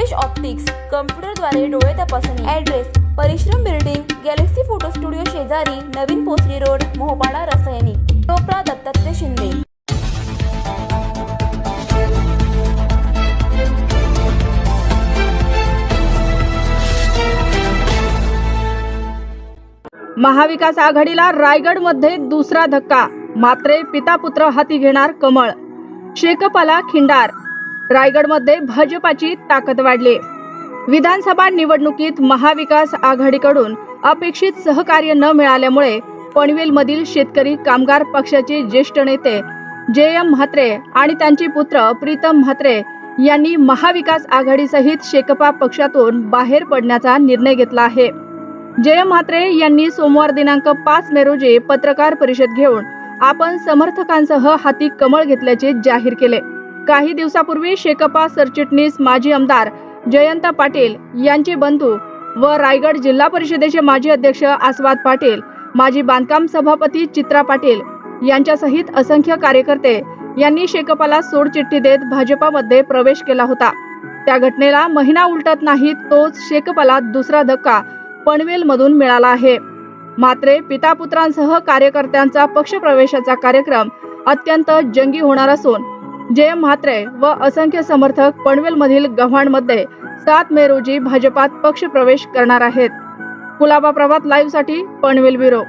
Rupesh optics कम्प्युटरद्वारे डोळे तपासणी. Address परिश्रम बिल्डिंग गॅलेक्सी फोटो स्टुडिओ शेजारी नवीन पोसरी रोड मोहपाडा रसायनी. टोपरा दत्तात्रय शिंदे. महाविकास आघाडीला रायगडमध्ये दुसरा धक्का. मात्रे पिता पुत्र हाती घेणार कमळ. शेकपाला खिंडार. रायगडमध्ये भाजपाची ताकद वाढली. विधानसभा निवडणुकीत महाविकास आघाडीकडून अपेक्षित सहकार्य न मिळाल्यामुळे पनवेलमधील शेतकरी कामगार पक्षाचे ज्येष्ठ नेते जे एम म्हात्रे आणि त्यांचे पुत्र प्रीतम म्हात्रे यांनी महाविकास आघाडीसहित शेकपा पक्षातून बाहेर पडण्याचा निर्णय घेतला आहे. जय म्हात्रे यांनी सोमवार दिनांक पाच मे रोजी पत्रकार परिषद घेऊन आपण समर्थकांसह हाती कमळ घेतल्याचे जाहीर केले. काही दिवसापूर्वी शेकपा सरचिटणीस माजी आमदार जयंत पाटील यांचे बंधू व रायगड जिल्हा परिषदेचे माजी अध्यक्ष आस्वाद पाटील माजी बांधकाम सभापती चित्रा पाटील यांच्यासहित असंख्य कार्यकर्ते यांनी शेकपाला सोडचिठ्ठी देत भाजपामध्ये प्रवेश केला होता. त्या घटनेला महिना उलटत नाही तोच शेकपाला दुसरा धक्का पनवेलमधून मिळाला आहे. मात्र पितापुत्रांसह कार्यकर्त्यांचा पक्षप्रवेशाचा कार्यक्रम अत्यंत जंगी होणार असून जय म्हात्रे व असंख्य समर्थक पनवेलमधील गव्हाणमध्ये सात मे रोजी भाजपात पक्षप्रवेश करणार आहेत. कुलाबा प्रभात लाईव्हसाठी पनवेल ब्युरो.